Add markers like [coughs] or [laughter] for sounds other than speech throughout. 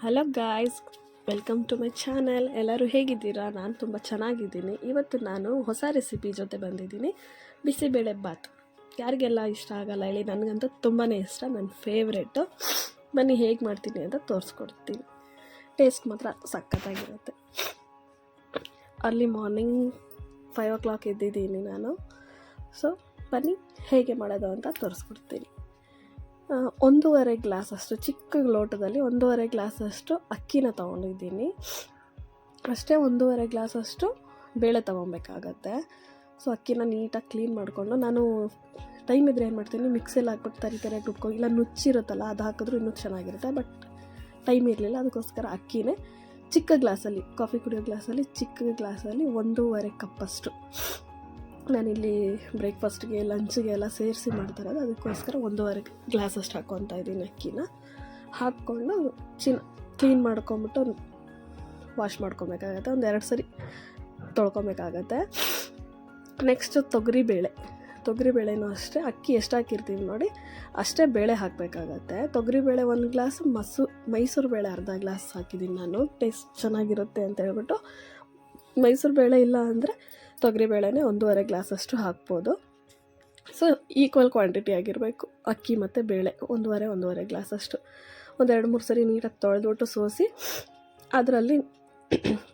Hello guys welcome to my channel ಎಲ್ಲರೂ ಹೇಗಿದ್ದೀರಾ? ನಾನು ತುಂಬ ಚೆನ್ನಾಗಿದ್ದೀನಿ. ಇವತ್ತು ನಾನು ಹೊಸ ರೆಸಿಪಿ ಜೊತೆ ಬಂದಿದ್ದೀನಿ. ಬಿಸಿಬೇಳೆ ಬಾತ್. ಯಾರಿಗೆಲ್ಲ ಇಷ್ಟ ಆಗಲ್ಲ ಹೇಳಿ, ನನಗಂತೂ ತುಂಬಾ ಇಷ್ಟ. ನನ್ನ ಫೇವ್ರೇಟು ಬನ್ನಿ ಹೇಗೆ ಮಾಡ್ತೀನಿ ಅಂತ ತೋರಿಸ್ಕೊಡ್ತೀನಿ. ಟೇಸ್ಟ್ ಮಾತ್ರ ಸಖತ್ತಾಗಿರುತ್ತೆ. Early morning five o'clock ಇದ್ದಿದ್ದೀನಿ ನಾನು. ಸೊ ಬನ್ನಿ ಹೇಗೆ ಮಾಡೋದು ಅಂತ ತೋರಿಸ್ಕೊಡ್ತೀನಿ. ಒಂದೂವರೆ ಗ್ಲಾಸಷ್ಟು ಚಿಕ್ಕ ಲೋಟದಲ್ಲಿ ಒಂದೂವರೆ ಗ್ಲಾಸಷ್ಟು ಅಕ್ಕಿನ ತೊಗೊಂಡಿದ್ದೀನಿ. ಅಷ್ಟೇ ಒಂದೂವರೆ ಗ್ಲಾಸಷ್ಟು ಬೇಳೆ ತೊಗೊಬೇಕಾಗತ್ತೆ. ಸೊ ಅಕ್ಕಿನ ನೀಟಾಗಿ ಕ್ಲೀನ್ ಮಾಡಿಕೊಂಡು ನಾನು ಟೈಮ್ ಇದ್ದರೆ ಏನು ಮಾಡ್ತೀನಿ ಮಿಕ್ಸಿಯಲ್ಲಿ ಹಾಕ್ಬಿಟ್ಟು ತರಿ ತರಿಯಾಗಿ ರುಬ್ಕೊ ಇಲ್ಲ ನುಚ್ಚಿರುತ್ತಲ್ಲ, ಅದು ಹಾಕಿದ್ರು ಇನ್ನೂ ಚೆನ್ನಾಗಿರುತ್ತೆ ಬಟ್ ಟೈಮ್ ಇರಲಿಲ್ಲ, ಅದಕ್ಕೋಸ್ಕರ ಅಕ್ಕಿನೇ ಚಿಕ್ಕ ಗ್ಲಾಸಲ್ಲಿ ಕಾಫಿ ಕುಡಿಯೋ ಗ್ಲಾಸಲ್ಲಿ ಚಿಕ್ಕ ಗ್ಲಾಸಲ್ಲಿ ಒಂದೂವರೆ ಕಪ್ಪಷ್ಟು ನಾನಿಲ್ಲಿ ಬ್ರೇಕ್ಫಾಸ್ಟ್ಗೆ ಲಂಚ್ಗೆ ಎಲ್ಲ ಸೇರಿಸಿ ಮಾಡ್ತಾರದು ಅದಕ್ಕೋಸ್ಕರ ಒಂದೂವರೆ ಗ್ಲಾಸಷ್ಟು ಹಾಕ್ಕೊತಾ ಇದ್ದೀನಿ ಅಕ್ಕಿನ. ಹಾಕ್ಕೊಂಡು ಚಿನ್ನ ಕ್ಲೀನ್ ಮಾಡ್ಕೊಂಬಿಟ್ಟು ವಾಶ್ ಮಾಡ್ಕೊಬೇಕಾಗತ್ತೆ. ಒಂದು ಎರಡು ಸರಿ ತೊಳ್ಕೊಬೇಕಾಗತ್ತೆ. ನೆಕ್ಸ್ಟು ತೊಗರಿಬೇಳೆ ತೊಗರಿಬೇಳೆನೂ ಅಷ್ಟೇ. ಅಕ್ಕಿ ಎಷ್ಟು ಹಾಕಿರ್ತೀವಿ ನೋಡಿ, ಅಷ್ಟೇ ಬೇಳೆ ಹಾಕಬೇಕಾಗತ್ತೆ. ತೊಗರಿಬೇಳೆ ಒಂದು ಗ್ಲಾಸ್ ಮಸೂ, ಮೈಸೂರು ಬೇಳೆ ಅರ್ಧ ಗ್ಲಾಸ್ ಹಾಕಿದ್ದೀನಿ ನಾನು. ಟೇಸ್ಟ್ ಚೆನ್ನಾಗಿರುತ್ತೆ ಅಂತ ಹೇಳ್ಬಿಟ್ಟು ಮೈಸೂರು ಬೇಳೆ ಇಲ್ಲ ಅಂದರೆ ತೊಗರಿಬೇಳೆನೇ ಒಂದೂವರೆ ಗ್ಲಾಸಷ್ಟು ಹಾಕ್ಬೋದು. ಸೊ ಈಕ್ವಲ್ ಕ್ವಾಂಟಿಟಿ ಆಗಿರಬೇಕು. ಅಕ್ಕಿ ಮತ್ತು ಬೇಳೆ ಒಂದೂವರೆ ಒಂದೂವರೆ ಗ್ಲಾಸಷ್ಟು. ಒಂದೆರಡು, ಮೂರು ಸರಿ ನೀಟಾಗಿ ತೊಳೆದ್ಬಿಟ್ಟು ಸೋಸಿ, ಅದರಲ್ಲಿ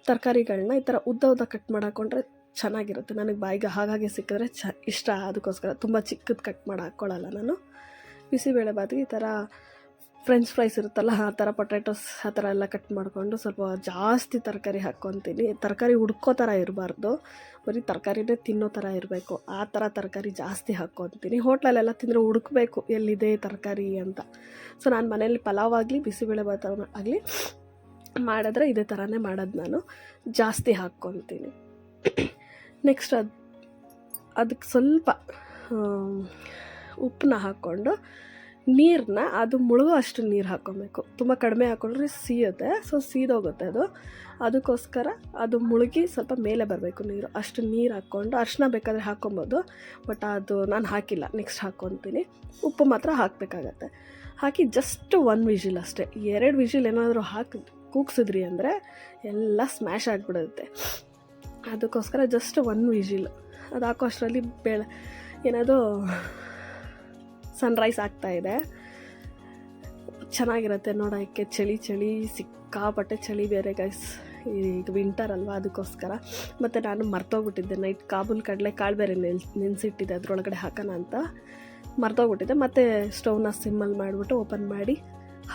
ತರಕಾರಿಗಳನ್ನ ಈ ಥರ ಉದ್ದ ಉದ್ದ ಕಟ್ ಮಾಡಾಕೊಂಡ್ರೆ ಚೆನ್ನಾಗಿರುತ್ತೆ. ನನಗೆ ಬಾಯಿಗೆ ಹಾಗಾಗಿ ಸಿಕ್ಕಿದ್ರೆ ಚ, ಇಷ್ಟ. ಅದಕ್ಕೋಸ್ಕರ ತುಂಬ ಚಿಕ್ಕದು ಕಟ್ ಮಾಡಿ ಹಾಕ್ಕೊಳ್ಳಲ್ಲ ನಾನು. ಬಿಸಿಬೇಳೆ ಬಾತಿಗೆ ಈ ಥರ ಫ್ರೆಂಚ್ ಫ್ರೈಸ್ ಇರುತ್ತಲ್ಲ, ಆ ಥರ ಪೊಟ್ಯಾಟೋಸ್ ಆ ಥರ ಎಲ್ಲ ಕಟ್ ಮಾಡಿಕೊಂಡು ಸ್ವಲ್ಪ ಜಾಸ್ತಿ ತರಕಾರಿ ಹಾಕ್ಕೊತೀನಿ. ತರಕಾರಿ ಹುಡ್ಕೋ ಥರ ಇರಬಾರ್ದು. ಬರೀ ತರಕಾರಿನೇ ತಿನ್ನೋ ಥರ ಇರಬೇಕು. ಆ ಥರ ತರಕಾರಿ ಜಾಸ್ತಿ ಹಾಕ್ಕೊತೀನಿ. ಹೋಟ್ಲಲ್ಲೆಲ್ಲ ತಿಂದರೆ ಹುಡುಕ್ಬೇಕು, ಎಲ್ಲಿದೆ ತರಕಾರಿ ಅಂತ. ಸೊ ನಾನು ಮನೇಲಿ ಪಲಾವ್ ಆಗಲಿ, ಬಿಸಿಬೇಳೆ ಭಾತ ಆಗಲಿ ಮಾಡಿದ್ರೆ ಇದೇ ಥರನೇ ಮಾಡೋದು ನಾನು. ಜಾಸ್ತಿ ಹಾಕ್ಕೊತೀನಿ. ನೆಕ್ಸ್ಟ್ ಅದು ಅದಕ್ಕೆ ಸ್ವಲ್ಪ ಉಪ್ಪನ್ನ ಹಾಕ್ಕೊಂಡು ನೀರನ್ನ ಅದು ಮುಳುಗೋ ಅಷ್ಟು ನೀರು ಹಾಕ್ಕೊಬೇಕು ತುಂಬ ಕಡಿಮೆ ಹಾಕೊಂಡ್ರೆ ಸೀಯುತ್ತೆ. ಸೊ ಸೀದೋಗುತ್ತೆ ಅದು. ಅದಕ್ಕೋಸ್ಕರ ಅದು ಮುಳುಗಿ ಸ್ವಲ್ಪ ಮೇಲೆ ಬರಬೇಕು ನೀರು. ಅಷ್ಟು ನೀರು ಹಾಕ್ಕೊಂಡು ಅರ್ಶಿನ ಬೇಕಾದರೆ ಹಾಕ್ಕೊಬೋದು ಬಟ್ ಅದು ನಾನು ಹಾಕಿಲ್ಲ. ನೆಕ್ಸ್ಟ್ ಹಾಕ್ಕೊತೀನಿ ಉಪ್ಪು ಮಾತ್ರ ಹಾಕಬೇಕಾಗತ್ತೆ. ಹಾಕಿ ಜಸ್ಟ್ ಒನ್ ವಿಜಿಲ್ ಅಷ್ಟೇ. ಎರಡು ವಿಜಿಲ್ ಏನಾದರೂ ಹಾಕಿ, ಕೂಗ್ಸಿದ್ರಿ ಅಂದರೆ ಎಲ್ಲ ಸ್ಮ್ಯಾಶ್ ಆಗಿಬಿಡುತ್ತೆ. ಅದಕ್ಕೋಸ್ಕರ ಜಸ್ಟ್ ಒನ್ ವಿಜಿಲ್ ಅದು ಹಾಕೋ ಅಷ್ಟರಲ್ಲಿ ಬೇಳೆ ಏನದು ಸನ್ರೈಸ್ ಆಗ್ತಾ ಇದೆ. ಚೆನ್ನಾಗಿರುತ್ತೆ ನೋಡೋಕ್ಕೆ, ಚಳಿ ಚಳಿ, ಸಿಕ್ಕಾಪಟ್ಟೆ ಚಳಿ ಬೇರೆ ಗೈಸ್ ಈಗ ವಿಂಟರ್ ಅಲ್ವಾ ಅದಕ್ಕೋಸ್ಕರ. ಮತ್ತು ನಾನು ಮರ್ತೋಗ್ಬಿಟ್ಟಿದ್ದೆ ನೈಟ್ ಕಾಬೂಲ್ ಕಡಲೆ ಕಾಳು ಬೇರೆ ನೆಲ್, ನೆನೆಸಿಟ್ಟಿದ್ದೆ, ಅದರೊಳಗಡೆ ಹಾಕೋಣ ಅಂತ. ಮರ್ತೋಗ್ಬಿಟ್ಟಿದ್ದೆ, ಮತ್ತು ಸ್ಟೌವ್ನ ಸಿಮ್ಮಲ್ಲಿ ಮಾಡಿಬಿಟ್ಟು ಓಪನ್ ಮಾಡಿ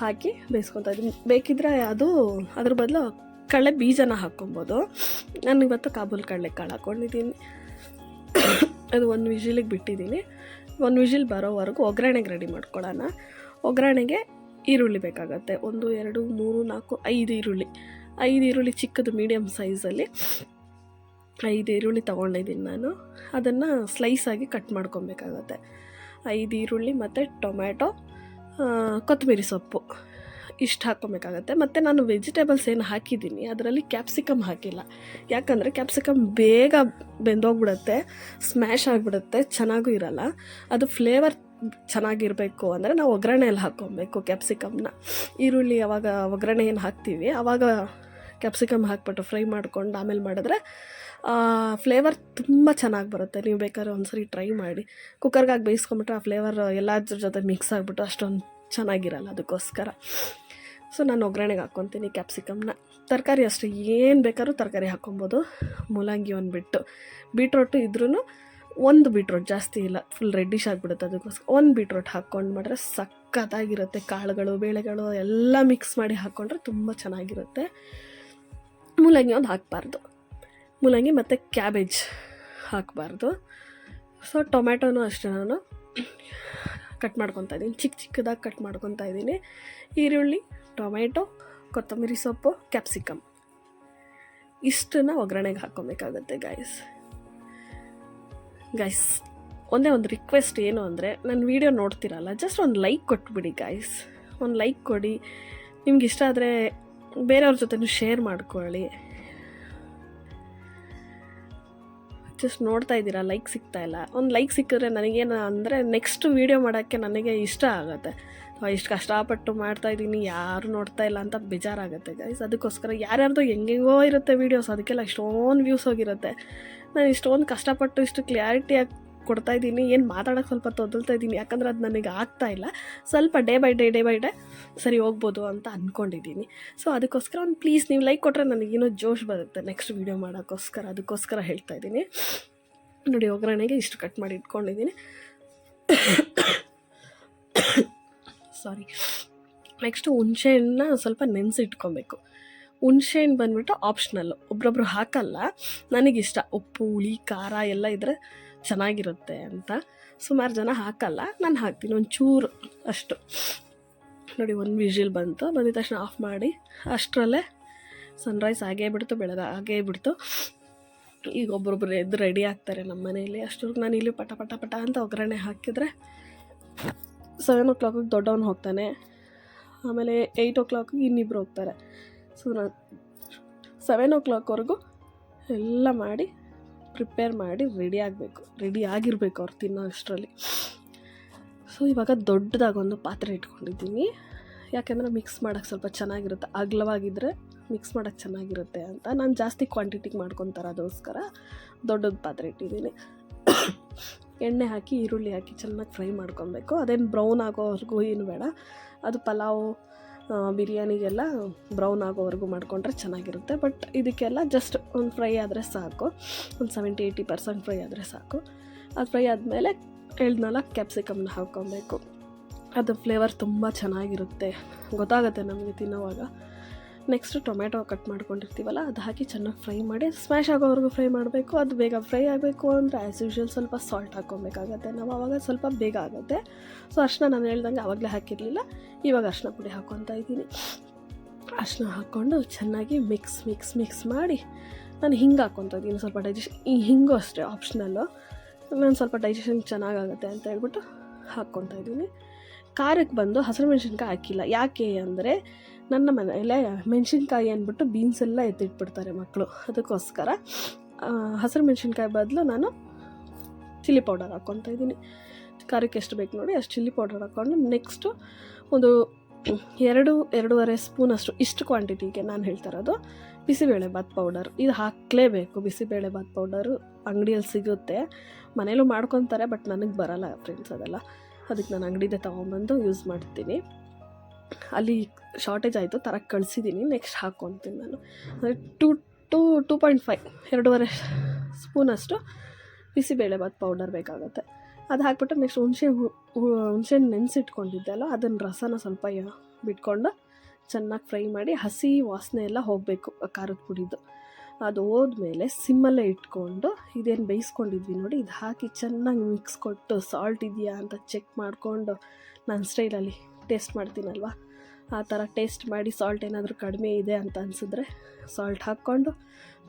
ಹಾಕಿ ಬೇಯಿಸ್ಕೊತಾ ಇದ್ದೀನಿ. ಬೇಕಿದ್ರೆ ಅದು, ಅದ್ರ ಬದಲು ಕಡಲೆ ಬೀಜನ ಹಾಕ್ಕೊಬೋದು. ನಾನು ಇವತ್ತು ಕಾಬೂಲ್ ಕಡಲೆ ಕಾಳು ಹಾಕ್ಕೊಂಡಿದ್ದೀನಿ ಅದು ಒಂದು ವಿಜಿಲಿಗೆ ಬಿಟ್ಟಿದ್ದೀನಿ. ಒಂದು ವಿಜಿಲ್ ಬರೋವರೆಗೂ ಒಗ್ಗರಣೆಗೆ ರೆಡಿ ಮಾಡ್ಕೊಳ್ಳೋಣ. ಒಗ್ಗರಣೆಗೆ ಈರುಳ್ಳಿ ಬೇಕಾಗತ್ತೆ. ಒಂದು, ಎರಡು, ಮೂರು, ನಾಲ್ಕು, ಐದು ಈರುಳ್ಳಿ. ಐದು ಈರುಳ್ಳಿ ಚಿಕ್ಕದು ಮೀಡಿಯಮ್ ಸೈಜಲ್ಲಿ ಐದು ಈರುಳ್ಳಿ ತೊಗೊಂಡಿದ್ದೀನಿ ನಾನು. ಅದನ್ನು ಸ್ಲೈಸಾಗಿ ಕಟ್ ಮಾಡ್ಕೊಬೇಕಾಗತ್ತೆ. ಐದು ಈರುಳ್ಳಿ ಮತ್ತು ಟೊಮ್ಯಾಟೊ ಕೊತ್ತಂಬರಿ ಸೊಪ್ಪು. ಇಷ್ಟು ಹಾಕ್ಕೊಬೇಕಾಗತ್ತೆ ಮತ್ತು ನಾನು ವೆಜಿಟೇಬಲ್ಸ್ ಏನು ಹಾಕಿದ್ದೀನಿ, ಅದರಲ್ಲಿ ಕ್ಯಾಪ್ಸಿಕಮ್ ಹಾಕಿಲ್ಲ. ಯಾಕಂದರೆ ಕ್ಯಾಪ್ಸಿಕಮ್ ಬೇಗ ಬೆಂದೋಗ್ಬಿಡುತ್ತೆ ಸ್ಮ್ಯಾಶ್ ಆಗಿಬಿಡುತ್ತೆ, ಚೆನ್ನಾಗೂ ಇರಲ್ಲ. ಅದು ಫ್ಲೇವರ್ ಚೆನ್ನಾಗಿರಬೇಕು ಅಂದರೆ ನಾವು ಒಗ್ಗರಣೆಯಲ್ಲಿ ಹಾಕ್ಕೊಬೇಕು ಕ್ಯಾಪ್ಸಿಕಮ್ನ ಈರುಳ್ಳಿ ಯಾವಾಗ ಒಗ್ಗರಣೆ ಏನು ಹಾಕ್ತೀವಿ. ಆವಾಗ ಕ್ಯಾಪ್ಸಿಕಮ್ ಹಾಕ್ಬಿಟ್ಟು ಫ್ರೈ ಮಾಡ್ಕೊಂಡು ಆಮೇಲೆ ಮಾಡಿದ್ರೆ ಫ್ಲೇವರ್ ತುಂಬ ಚೆನ್ನಾಗಿ ಬರುತ್ತೆ. ನೀವು ಬೇಕಾದ್ರೆ ಒಂದ್ಸರಿ ಟ್ರೈ ಮಾಡಿ. ಕುಕ್ಕರ್ಗಾಗಿ ಬೇಯಿಸ್ಕೊಂಬಿಟ್ರೆ ಆ ಫ್ಲೇವರ್ ಎಲ್ಲದ್ರ ಜೊತೆ ಮಿಕ್ಸ್ ಆಗಿಬಿಟ್ಟು ಅಷ್ಟೊಂದು ಚೆನ್ನಾಗಿರಲ್ಲ ಅದಕ್ಕೋಸ್ಕರ. ಸೊ ನಾನು ಒಗ್ಗರಣೆಗೆ ಹಾಕ್ಕೊತೀನಿ ಕ್ಯಾಪ್ಸಿಕಮ್ನ ತರಕಾರಿ ಅಷ್ಟೇ, ಏನು ಬೇಕಾದ್ರೂ ತರಕಾರಿ ಹಾಕ್ಕೊಬೋದು. ಮೂಲಂಗಿ ಒಂದು ಬಿಟ್ಟು ಬೀಟ್ರೋಟು ಇದ್ರೂ ಒಂದು ಬೀಟ್ರೋಟ್, ಜಾಸ್ತಿ ಇಲ್ಲ ಫುಲ್ ರೆಡ್ಡಿಶ್ ಆಗಿಬಿಡುತ್ತೆ ಅದಕ್ಕೋಸ್ಕರ. ಒಂದು ಬೀಟ್ರೋಟ್ ಹಾಕ್ಕೊಂಡು ಮಾಡಿದ್ರೆ ಸಖತ್ತಾಗಿರುತ್ತೆ. ಕಾಳುಗಳು, ಬೇಳೆಗಳು ಎಲ್ಲ ಮಿಕ್ಸ್ ಮಾಡಿ ಹಾಕ್ಕೊಂಡ್ರೆ ತುಂಬ ಚೆನ್ನಾಗಿರುತ್ತೆ. ಮೂಲಂಗಿ ಒಂದು ಹಾಕಬಾರ್ದು. ಮೂಲಂಗಿ ಮತ್ತು ಕ್ಯಾಬೇಜ್ ಹಾಕಬಾರ್ದು. ಸೊ ಟೊಮ್ಯಾಟೊನೂ ಅಷ್ಟೇ ನಾನು ಕಟ್ ಮಾಡ್ಕೊತಾ ಇದ್ದೀನಿ. ಚಿಕ್ಕ ಚಿಕ್ಕದಾಗಿ ಕಟ್ ಮಾಡ್ಕೊತಾ ಇದ್ದೀನಿ. ಈರುಳ್ಳಿ ಟೊಮೆಟೊ, ಕೊತ್ತಂಬರಿ ಸೊಪ್ಪು, ಕ್ಯಾಪ್ಸಿಕಮ್. ಇಷ್ಟನ್ನು ಒಗ್ಗರಣೆಗೆ ಹಾಕ್ಕೊಬೇಕಾಗತ್ತೆ ಗಾಯ್ಸ್ ಗೈಸ್ ಒಂದೇ ಒಂದು ರಿಕ್ವೆಸ್ಟ್ ಏನು ಅಂದರೆ ನನ್ನ ವೀಡಿಯೋ ನೋಡ್ತಿರಲ್ಲ ಜಸ್ಟ್ ಒಂದು ಲೈಕ್ ಕೊಟ್ಬಿಡಿ ಗಾಯ್ಸ್ ಒಂದು ಲೈಕ್ ಕೊಡಿ. ನಿಮ್ಗೆ ಇಷ್ಟ ಆದರೆ ಬೇರೆಯವ್ರ ಜೊತೆನೂ ಶೇರ್ ಮಾಡ್ಕೊಳ್ಳಿ. ಜಸ್ಟ್ ನೋಡ್ತಾ ಇದ್ದೀರಾ ಲೈಕ್ ಸಿಗ್ತಾ ಇಲ್ಲ. ಒಂದು ಲೈಕ್ ಸಿಕ್ಕಿದ್ರೆ ನನಗೇನು ಅಂದರೆ ನೆಕ್ಸ್ಟ್ ವೀಡಿಯೋ ಮಾಡೋಕ್ಕೆ ನನಗೆ ಇಷ್ಟ ಆಗುತ್ತೆ. ಇಷ್ಟು ಕಷ್ಟಪಟ್ಟು ಮಾಡ್ತಾ ಇದ್ದೀನಿ, ಯಾರು ನೋಡ್ತಾ ಇಲ್ಲ ಅಂತ ಬೇಜಾರಾಗುತ್ತೆ ಗೈಸ್ ಅದಕ್ಕೋಸ್ಕರ ಯಾರ್ಯಾರ್ದು ಹೆಂಗೆಂಗೋ ಇರುತ್ತೆ ವೀಡಿಯೋಸ್ ಅದಕ್ಕೆಲ್ಲ ಇಷ್ಟೊಂದು ವ್ಯೂಸ್ ಹೋಗಿರುತ್ತೆ. ನಾನು ಇಷ್ಟೊಂದು ಕಷ್ಟಪಟ್ಟು ಇಷ್ಟು ಕ್ಲಾರಿಟಿಯಾಗಿ ಕೊಡ್ತಾ ಇದ್ದೀನಿ, ಏನು ಮಾತಾಡೋಕ್ಕೆ ಸ್ವಲ್ಪ ತೊದಲ್ತಾ ಇದ್ದೀನಿ, ಯಾಕಂದ್ರೆ ಅದು ನನಗೆ ಆಗ್ತಾ ಇಲ್ಲ. ಸ್ವಲ್ಪ day by day day by day ಸರಿ ಹೋಗ್ಬೋದು ಅಂತ ಅಂದ್ಕೊಂಡಿದ್ದೀನಿ ಸೊ ಅದಕ್ಕೋಸ್ಕರ ಒಂದು ಪ್ಲೀಸ್ ನೀವು ಲೈಕ್ ಕೊಟ್ಟರೆ ನನಗೇನೋ ಜೋಶ್ ಬರುತ್ತೆ ನೆಕ್ಸ್ಟ್ ವೀಡಿಯೋ ಮಾಡೋಕ್ಕೋಸ್ಕರ. ಅದಕ್ಕೋಸ್ಕರ ಹೇಳ್ತಾ ಇದ್ದೀನಿ. ನೋಡಿ, ಒಗ್ಗರಣೆಗೆ ಇಷ್ಟು ಕಟ್ ಮಾಡಿ ಇಟ್ಕೊಂಡಿದ್ದೀನಿ. [coughs] ಸಾರಿ. ನೆಕ್ಸ್ಟು ಹಣ್ಣನ್ನ ಸ್ವಲ್ಪ ನೆನೆಸಿಟ್ಕೊಬೇಕು. ಹುಣಸೆಹಣ್ಣು ಬಂದುಬಿಟ್ಟು ಆಪ್ಷನಲ್ಲು ಒಬ್ಬೊಬ್ರು ಹಾಕಲ್ಲ. ನನಗಿಷ್ಟ. ಉಪ್ಪು, ಹುಳಿ, ಖಾರ ಎಲ್ಲ ಇದ್ದರೆ ಚೆನ್ನಾಗಿರುತ್ತೆ ಅಂತ. ಸುಮಾರು ಜನ ಹಾಕಲ್ಲ. ನಾನು ಹಾಕ್ತೀನಿ. ಒಂಚೂರು ಅಷ್ಟು. ನೋಡಿ, ಒಂದು ವಿಷಿಲ್ ಬಂತು. ಬಂದಿದ ತಕ್ಷಣ ಆಫ್ ಮಾಡಿ ಅಷ್ಟರಲ್ಲೇ ಸನ್ರೈಸ್ ಆಗೇ ಬಿಡ್ತು ಬೆಳಗ್ಗೆ ಆಗೇ ಬಿಡ್ತು. ಈಗ ಒಬ್ಬರೊಬ್ರು ಎದ್ದು ರೆಡಿ ಆಗ್ತಾರೆ ನಮ್ಮ ಮನೆಯಲ್ಲಿ. ಅಷ್ಟೊರ್ಗೆ ನಾನು ಇಲ್ಲಿ ಪಟ ಪಟ ಪಟ ಅಂತ ಒಗ್ಗರಣೆ ಹಾಕಿದರೆ ಸೆವೆನ್ ಓ ಕ್ಲಾಕಿಗೆ ದೊಡ್ಡವನು ಹೋಗ್ತಾನೆ. ಆಮೇಲೆ ಏಯ್ಟ್ ಓ ಕ್ಲಾಕಿಗೆ ಇನ್ನಿಬ್ರು ಹೋಗ್ತಾರೆ. ಸೊ ನಾನು ಸೆವೆನ್ ಓ ಕ್ಲಾಕ್ವರೆಗೂ ಎಲ್ಲ ಮಾಡಿ ಪ್ರಿಪೇರ್ ಮಾಡಿ ರೆಡಿ ಆಗಬೇಕು. ರೆಡಿ ಆಗಿರಬೇಕು ಅವ್ರು ತಿನ್ನೋ ಅಷ್ಟರಲ್ಲಿ. ಸೊ ಇವಾಗ ದೊಡ್ಡದಾಗಿ ಒಂದು ಪಾತ್ರೆ ಇಟ್ಕೊಂಡಿದ್ದೀನಿ. ಯಾಕೆಂದರೆ ಮಿಕ್ಸ್ ಮಾಡೋಕ್ಕೆ ಸ್ವಲ್ಪ ಚೆನ್ನಾಗಿರುತ್ತೆ. ಅಗಲವಾಗಿದ್ದರೆ ಮಿಕ್ಸ್ ಮಾಡೋಕ್ಕೆ ಚೆನ್ನಾಗಿರುತ್ತೆ ಅಂತ. ನಾನು ಜಾಸ್ತಿ ಕ್ವಾಂಟಿಟಿಗೆ ಮಾಡ್ಕೊತಾರೆ ಅದಕ್ಕೋಸ್ಕರ ದೊಡ್ಡದು ಪಾತ್ರೆ ಇಟ್ಟಿದ್ದೀನಿ. ಎಣ್ಣೆ ಹಾಕಿ, ಈರುಳ್ಳಿ ಹಾಕಿ ಚೆನ್ನಾಗಿ ಫ್ರೈ ಮಾಡ್ಕೊಬೇಕು. ಅದೇನು ಬ್ರೌನ್ ಆಗೋವರೆಗೂ ಏನು ಬೇಡ. ಅದು ಪಲಾವು ಬಿರಿಯಾನಿಗೆಲ್ಲ ಬ್ರೌನ್ ಆಗೋವರೆಗೂ ಮಾಡಿಕೊಂಡ್ರೆ ಚೆನ್ನಾಗಿರುತ್ತೆ. ಬಟ್ ಇದಕ್ಕೆಲ್ಲ ಜಸ್ಟ್ ಒಂದು ಫ್ರೈ ಆದರೆ ಸಾಕು. ಒಂದು ಸೆವೆಂಟಿ ಏಯ್ಟಿ ಪರ್ಸೆಂಟ್ ಫ್ರೈ ಆದರೆ ಸಾಕು. ಅದು ಫ್ರೈ ಆದಮೇಲೆ ಹೇಳ್ದನಲ್ಲ ಕ್ಯಾಪ್ಸಿಕಮ್ನ ಹಾಕ್ಕೊಬೇಕು. ಅದು ಫ್ಲೇವರ್ ತುಂಬ ಚೆನ್ನಾಗಿರುತ್ತೆ. ಗೊತ್ತಾಗುತ್ತೆ ನಮಗೆ ತಿನ್ನೋವಾಗ. ನೆಕ್ಸ್ಟು ಟೊಮೆಟೊ ಕಟ್ ಮಾಡ್ಕೊಂಡಿರ್ತೀವಲ್ಲ, ಅದು ಹಾಕಿ ಚೆನ್ನಾಗಿ ಫ್ರೈ ಮಾಡಿ ಸ್ಮ್ಯಾಶ್ ಆಗೋವರೆಗೂ ಫ್ರೈ ಮಾಡಬೇಕು. ಅದು ಬೇಗ ಫ್ರೈ ಆಗಬೇಕು ಅಂದರೆ ಆ್ಯಸ್ ಯೂಶ್ವಲ್ ಸ್ವಲ್ಪ ಸಾಲ್ಟ್ ಹಾಕ್ಕೊಬೇಕಾಗತ್ತೆ. ನಾವು ಆವಾಗ ಸ್ವಲ್ಪ ಬೇಗ ಆಗುತ್ತೆ. ಸೊ ಅರ್ಶಿನ ನಾನು ಹೇಳ್ದಂಗೆ ಆವಾಗಲೇ ಹಾಕಿರಲಿಲ್ಲ. ಇವಾಗ ಅರ್ಶಿನ ಪುಡಿ ಹಾಕ್ಕೊತಾ ಇದ್ದೀನಿ. ಅರ್ಶಿನ ಹಾಕ್ಕೊಂಡು ಚೆನ್ನಾಗಿ ಮಿಕ್ಸ್ ಮಿಕ್ಸ್ ಮಿಕ್ಸ್ ಮಾಡಿ ನಾನು ಹಿಂಗೆ ಹಾಕ್ಕೊತಾ ಇದ್ದೀನಿ. ಸ್ವಲ್ಪ ಡೈಜೆಷನ್ ಹಿಂಗೂ ಅಷ್ಟೇ ಆಪ್ಷನಲ್ಲು ನಾನು ಸ್ವಲ್ಪ ಡೈಜೆಷನ್ ಚೆನ್ನಾಗಾಗುತ್ತೆ ಅಂತ ಹೇಳ್ಬಿಟ್ಟು ಹಾಕ್ಕೊತಾ ಇದ್ದೀನಿ. ಖಾರಕ್ಕೆ ಬಂದು ಹಸಿರು ಮೆಣಸಿನ್ಕಾಯಿ ಹಾಕಿಲ್ಲ. ಯಾಕೆ ಅಂದರೆ ನನ್ನ ಮನೆಯಲ್ಲೇ ಮೆಣಸಿನ್ಕಾಯಿ ಅಂದ್ಬಿಟ್ಟು ಬೀನ್ಸ್ ಎಲ್ಲ ಎತ್ತಿಟ್ಬಿಡ್ತಾರೆ ಮಕ್ಕಳು ಅದಕ್ಕೋಸ್ಕರ ಹಸಿರು ಮೆಣಸಿನ್ಕಾಯಿ ಬದಲು ನಾನು ಚಿಲ್ಲಿ ಪೌಡರ್ ಹಾಕ್ಕೊತಾ ಇದ್ದೀನಿ. ಖಾರಕ್ಕೆ ಎಷ್ಟು ಬೇಕು ನೋಡಿ, ಅಷ್ಟು ಚಿಲ್ಲಿ ಪೌಡರ್ ಹಾಕ್ಕೊಂಡು ನೆಕ್ಸ್ಟು ಒಂದು ಎರಡು, ಎರಡೂವರೆ ಸ್ಪೂನಷ್ಟು ಇಷ್ಟು ಕ್ವಾಂಟಿಟಿಗೆ ನಾನು ಹೇಳ್ತಾ ಇರೋದು ಬಿಸಿಬೇಳೆ ಬಾತ್ ಪೌಡರ್ ಇದು ಹಾಕಲೇಬೇಕು, ಬಿಸಿಬೇಳೆ ಬಾತ್ ಪೌಡರು ಅಂಗಡಿಯಲ್ಲಿ ಸಿಗುತ್ತೆ. ಮನೇಲೂ ಮಾಡ್ಕೊತಾರೆ ಬಟ್ ನನಗೆ ಬರಲ್ಲ ಫ್ರೆಂಡ್ಸ್ ಅದೆಲ್ಲ. ಅದಕ್ಕೆ ನಾನು ಅಂಗಡಿದೆ ತೊಗೊಂಬಂದು ಯೂಸ್ ಮಾಡ್ತೀನಿ. ಅಲ್ಲಿ ಶಾರ್ಟೇಜ್ ಆಯಿತು ತರಕ್ಕೆ ಕಳಿಸಿದ್ದೀನಿ ನೆಕ್ಸ್ಟ್ ಹಾಕ್ಕೊತೀನಿ ನಾನು. ಅಂದರೆ two two two point five ಎರಡೂವರೆ ಸ್ಪೂನಷ್ಟು ಬಿಸಿಬೇಳೆ ಬಾತ್ ಪೌಡರ್ ಬೇಕಾಗುತ್ತೆ. ಅದು ಹಾಕ್ಬಿಟ್ಟು ನೆಕ್ಸ್ಟ್ ಹುಣಸೆ ಹುಣಸೆ ನೆನೆಸಿಟ್ಕೊಂಡಿದ್ದೆ ಅಲ್ಲ ಅದನ್ನು ರಸನ ಸ್ವಲ್ಪ ಬಿಟ್ಕೊಂಡು ಚೆನ್ನಾಗಿ ಫ್ರೈ ಮಾಡಿ ಹಸಿ ವಾಸನೆ ಎಲ್ಲ ಹೋಗಬೇಕು, ಖಾರದ ಪುಡಿದು. ಅದು ಹೋದ್ಮೇಲೆ ಸಿಮ್ಮಲ್ಲೇ ಇಟ್ಕೊಂಡು ಇದೇನು ಬೇಯಿಸ್ಕೊಂಡಿದ್ವಿ ನೋಡಿ, ಇದು ಹಾಕಿ ಚೆನ್ನಾಗಿ ಮಿಕ್ಸ್ ಕೊಟ್ಟು ಸಾಲ್ಟ್ ಇದೆಯಾ ಅಂತ ಚೆಕ್ ಮಾಡಿಕೊಂಡು ನನ್ನ ಸ್ಟೈಲಲ್ಲಿ ಟೇಸ್ಟ್ ಮಾಡ್ತೀನಲ್ವ? ಆ ಥರ ಟೇಸ್ಟ್ ಮಾಡಿ ಸಾಲ್ಟ್ ಏನಾದರೂ ಕಡಿಮೆ ಇದೆ ಅಂತ ಅನಿಸಿದ್ರೆ ಸಾಲ್ಟ್ ಹಾಕ್ಕೊಂಡು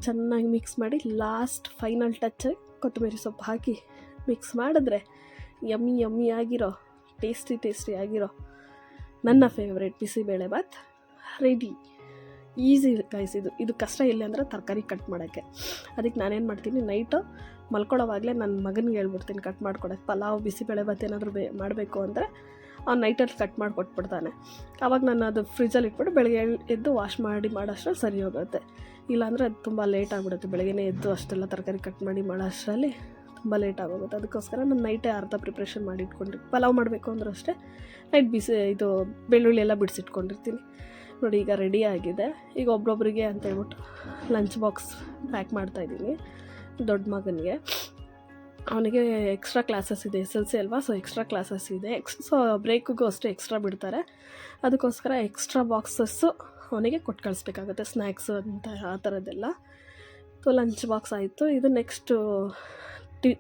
ಚೆನ್ನಾಗಿ ಮಿಕ್ಸ್ ಮಾಡಿ ಲಾಸ್ಟ್ ಫೈನಲ್ ಟಚ್ ಕೊತ್ತಂಬರಿ ಸೊಪ್ಪು ಹಾಕಿ ಮಿಕ್ಸ್ ಮಾಡಿದ್ರೆ ಯಮ್ಮಿ ಯಮ್ಮಿ ಆಗಿರೋ, ಟೇಸ್ಟಿ ಟೇಸ್ಟಿ ಆಗಿರೋ ನನ್ನ favourite bisibele bath ready easy guys ಇದು. ಇದು ಕಷ್ಟ ಇಲ್ಲ ಅಂದರೆ ತರಕಾರಿ ಕಟ್ ಮಾಡೋಕ್ಕೆ. ಅದಕ್ಕೆ ನಾನೇನು ಮಾಡ್ತೀನಿ ನೈಟು ಮಲ್ಕೊಳ್ಳೋವಾಗಲೇ ನನ್ನ ಮಗನಿಗೆ ಹೇಳ್ಬಿಡ್ತೀನಿ ಕಟ್ ಮಾಡ್ಕೊಡೋಕ್ಕೆ. ಪಲಾವ್ ಬಿಸಿಬೇಳೆ ಬಾತ್ ಏನಾದರೂ ಬೇ ಮಾಡಬೇಕು ಅಂದರೆ ಅವ್ನು ನೈಟಲ್ಲಿ ಕಟ್ ಮಾಡಿ ಕೊಟ್ಬಿಡ್ತಾನೆ ಆವಾಗ ನಾನು ಅದು ಫ್ರಿಜ್ಜಲ್ಲಿ ಇಟ್ಬಿಟ್ಟು ಬೆಳಗ್ಗೆ ಎದ್ದು ವಾಶ್ ಮಾಡಿ ಮಾಡೋಷ್ಟ್ರಲ್ಲಿ ಸರಿ ಹೋಗುತ್ತೆ. ಇಲ್ಲಾಂದರೆ ಅದು ತುಂಬ ಲೇಟ್ ಆಗಿಬಿಡುತ್ತೆ. ಬೆಳಗ್ಗೆ ಎದ್ದು ಅಷ್ಟೆಲ್ಲ ತರಕಾರಿ ಕಟ್ ಮಾಡಿ ಮಾಡೋ ಅಷ್ಟರಲ್ಲಿ ತುಂಬ ಲೇಟ್ ಆಗೋಗುತ್ತೆ. ಅದಕ್ಕೋಸ್ಕರ ನಾನು ನೈಟೇ ಅರ್ಧ ಪ್ರಿಪ್ರೇಷನ್ ಮಾಡಿ ಇಟ್ಕೊಂಡಿರ್ತೀನಿ ಪಲಾವ್ ಮಾಡಬೇಕು ಅಂದರೂ ಅಷ್ಟೇ. ನೈಟ್ ಬಿಸಿ, ಇದು ಬೆಳ್ಳುಳ್ಳಿ ಎಲ್ಲ ಬಿಡಿಸಿಟ್ಕೊಂಡಿರ್ತೀನಿ. ನೋಡಿ, ಈಗ ರೆಡಿ ಆಗಿದೆ. ಈಗ ಒಬ್ಬೊಬ್ಬರಿಗೆ ಅಂತ ಹೇಳ್ಬಿಟ್ಟು ಲಂಚ್ ಬಾಕ್ಸ್ ಪ್ಯಾಕ್ ಮಾಡ್ತಾಯಿದ್ದೀನಿ ದೊಡ್ಡ ಮಗನಿಗೆ. ಅವನಿಗೆ ಎಕ್ಸ್ಟ್ರಾ ಕ್ಲಾಸಸ್ ಇದೆ ಎಸ್ ಎಲ್ ಸಿ ಅಲ್ವಾ? ಸೊ ಎಕ್ಸ್ಟ್ರಾ ಕ್ಲಾಸಸ್ ಇದೆ. ಎಕ್ಸ್ ಸೊ ಬ್ರೇಕಿಗೂ ಅಷ್ಟೇ ಎಕ್ಸ್ಟ್ರಾ ಬಿಡ್ತಾರೆ. ಅದಕ್ಕೋಸ್ಕರ ಎಕ್ಸ್ಟ್ರಾ ಬಾಕ್ಸಸ್ಸು ಅವನಿಗೆ ಕೊಟ್ಟು ಕಳಿಸ್ಬೇಕಾಗುತ್ತೆ. ಸ್ನ್ಯಾಕ್ಸು ಅಂತ ಆ ಥರದ್ದೆಲ್ಲ. ಸೊ ಲಂಚ್ ಬಾಕ್ಸ್ ಆಯಿತು. ಇದು ನೆಕ್ಸ್ಟು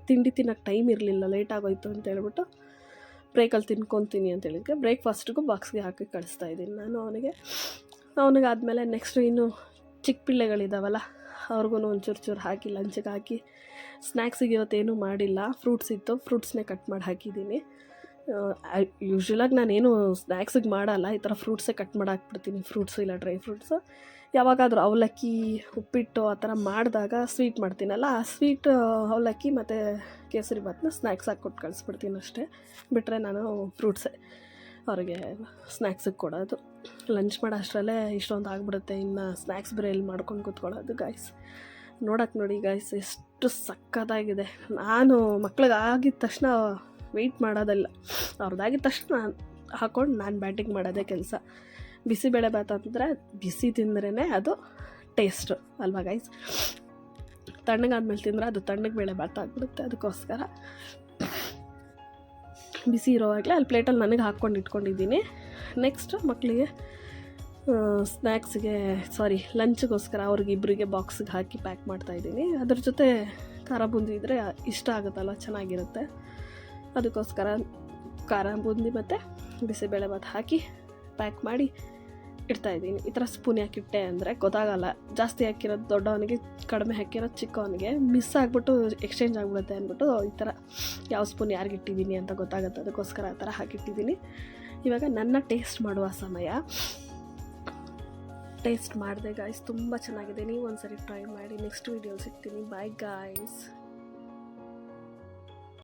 ತಿಂಡಿ ತಿನ್ನೋಕ್ಕೆ ಟೈಮ್ ಇರಲಿಲ್ಲ. ಲೇಟ್ ಆಗೋಯ್ತು ಅಂತ ಹೇಳ್ಬಿಟ್ಟು ಬ್ರೇಕಲ್ಲಿ ತಿನ್ಕೊತೀನಿ ಅಂತ ಹೇಳಿದ್ಕೆ. ಬ್ರೇಕ್ಫಾಸ್ಟಿಗೂ ಬಾಕ್ಸ್ಗೆ ಹಾಕಿ ಕಳಿಸ್ತಾ ಇದ್ದೀನಿ ನಾನು ಅವನಿಗೆ. ಅವನಿಗೆ ಆದಮೇಲೆ ನೆಕ್ಸ್ಟು ಇನ್ನು ಚಿಕ್ಕ ಪಿಳ್ಳೆಗಳಿದ್ದಾವಲ್ಲ ಅವ್ರಿಗೂ ಒಂಚೂರು ಚೂರು ಹಾಕಿ ಲಂಚಿಗೆ ಹಾಕಿ. ಸ್ನ್ಯಾಕ್ಸಿಗೆ ಇವತ್ತೇನು ಮಾಡಿಲ್ಲ. ಫ್ರೂಟ್ಸ್ ಇತ್ತು. ಫ್ರೂಟ್ಸ್ನೇ ಕಟ್ ಮಾಡಿ ಹಾಕಿದ್ದೀನಿ. ಯೂಶ್ವಲಾಗಿ ನಾನೇನು ಸ್ನ್ಯಾಕ್ಸಿಗೆ ಮಾಡಲ್ಲ. ಈ ಥರ ಫ್ರೂಟ್ಸೇ ಕಟ್ ಮಾಡಿ ಹಾಕ್ಬಿಡ್ತೀನಿ. ಫ್ರೂಟ್ಸು ಇಲ್ಲ ಡ್ರೈ ಫ್ರೂಟ್ಸು ಯಾವಾಗಾದರೂ ಅವಲಕ್ಕಿ, ಉಪ್ಪಿಟ್ಟು ಆ ಥರ ಮಾಡಿದಾಗ ಸ್ವೀಟ್ ಮಾಡ್ತೀನಲ್ಲ, ಆ ಸ್ವೀಟ್ ಅವಲಕ್ಕಿ ಮತ್ತು ಕೇಸರಿ ಭಾತ್ನ ಸ್ನ್ಯಾಕ್ಸ್ ಹಾಕಿ ಕೊಟ್ಟು ಕಳಿಸ್ಬಿಡ್ತೀನಿ ಅಷ್ಟೇ. ಬಿಟ್ಟರೆ ನಾನು ಫ್ರೂಟ್ಸೇ ಅವ್ರಿಗೆ ಸ್ನ್ಯಾಕ್ಸಿಗೆ ಕೊಡೋದು. ಲಂಚ್ ಮಾಡೋ ಅಷ್ಟರಲ್ಲೇ ಇಷ್ಟೊಂದು ಆಗಿಬಿಡುತ್ತೆ. ಇನ್ನು ಸ್ನ್ಯಾಕ್ಸ್ ಬೇರೆ ಎಲ್ಲಿ ಮಾಡ್ಕೊಂಡು ಕೂತ್ಕೊಳ್ಳೋದು ಗಾಯ್ಸ್ ನೋಡಕ್ಕೆ ನೋಡಿ ಗಾಯ್ಸ್ ಎಷ್ಟು ಸಕ್ಕತ್ತಾಗಿದೆ. ನಾನು ಮಕ್ಳಿಗೆ ಆಗಿದ ತಕ್ಷಣ ವೆಯ್ಟ್ ಮಾಡೋದಿಲ್ಲ. ಅವ್ರದ್ದಾಗಿದ ತಕ್ಷಣ ಹಾಕ್ಕೊಂಡು ನಾನು ಬ್ಯಾಟಿಂಗ್ ಮಾಡೋದೇ ಕೆಲಸ. ಬಿಸಿಬೇಳೆ ಭಾತ್ ಅಂದರೆ ಬಿಸಿ ತಿಂದ್ರೇ ಅದು ಟೇಸ್ಟು ಅಲ್ವಾ ಗೈಸ್ ತಣ್ಣಗಾದ್ಮೇಲೆ ತಿಂದರೆ ಅದು ತಣ್ಣಗೆ ಬೇಳೆ ಭಾತ ಆಗಿಬಿಡುತ್ತೆ. ಅದಕ್ಕೋಸ್ಕರ ಬಿಸಿ ಇರೋವಾಗಲೇ ಅಲ್ಲಿ ಪ್ಲೇಟಲ್ಲಿ ನನಗೆ ಹಾಕ್ಕೊಂಡು ಇಟ್ಕೊಂಡಿದ್ದೀನಿ. ನೆಕ್ಸ್ಟ್ ಮಕ್ಕಳಿಗೆ ಸ್ನ್ಯಾಕ್ಸ್ಗೆ ಸಾರಿ ಲಂಚ್ಗೋಸ್ಕರ ಅವ್ರಿಗೆ ಇಬ್ಬರಿಗೆ ಬಾಕ್ಸಿಗೆ ಹಾಕಿ ಪ್ಯಾಕ್ ಮಾಡ್ತಾಯಿದ್ದೀನಿ ಅದ್ರ ಜೊತೆ ಖಾರ ಬೂಂದಿ ಇದ್ದರೆ ಇಷ್ಟ ಆಗುತ್ತಲ್ಲ ಚೆನ್ನಾಗಿರುತ್ತೆ. ಅದಕ್ಕೋಸ್ಕರ ಖಾರ ಬೂಂದಿ ಮತ್ತು ಬಿಸಿಬೇಳೆಭಾತ್ ಹಾಕಿ ಪ್ಯಾಕ್ ಮಾಡಿ ಇಡ್ತಾಯಿದ್ದೀನಿ ಈ ಥರ ಸ್ಪೂನ್ ಹಾಕಿಟ್ಟೆ ಅಂದರೆ ಗೊತ್ತಾಗಲ್ಲ. ಜಾಸ್ತಿ ಹಾಕಿರೋದು ದೊಡ್ಡವನಿಗೆ, ಕಡಿಮೆ ಹಾಕಿರೋದು ಚಿಕ್ಕವನಿಗೆ ಮಿಸ್ ಆಗಿಬಿಟ್ಟು ಎಕ್ಸ್ಚೇಂಜ್ ಆಗಿಬಿಡುತ್ತೆ ಅಂದ್ಬಿಟ್ಟು ಈ ಥರ ಯಾವ ಸ್ಪೂನ್ ಯಾರಿಗೆ ಇಟ್ಟಿದ್ದೀನಿ ಅಂತ ಗೊತ್ತಾಗುತ್ತೆ. ಅದಕ್ಕೋಸ್ಕರ ಆ ಥರ ಹಾಕಿಟ್ಟಿದ್ದೀನಿ. ಇವಾಗ ನನ್ನ ಟೇಸ್ಟ್ ಮಾಡುವ ಸಮಯ. ಟೇಸ್ಟ್ ಮಾಡಿದೆ ಗಾಯ್ಸ್ ತುಂಬ ಚೆನ್ನಾಗಿದೆ. ನೀವು ಒಂದ್ಸರಿ ಟ್ರೈ ಮಾಡಿ ನೆಕ್ಸ್ಟ್ ವೀಡಿಯೋ ಸಿಗ್ತೀನಿ. Bye guys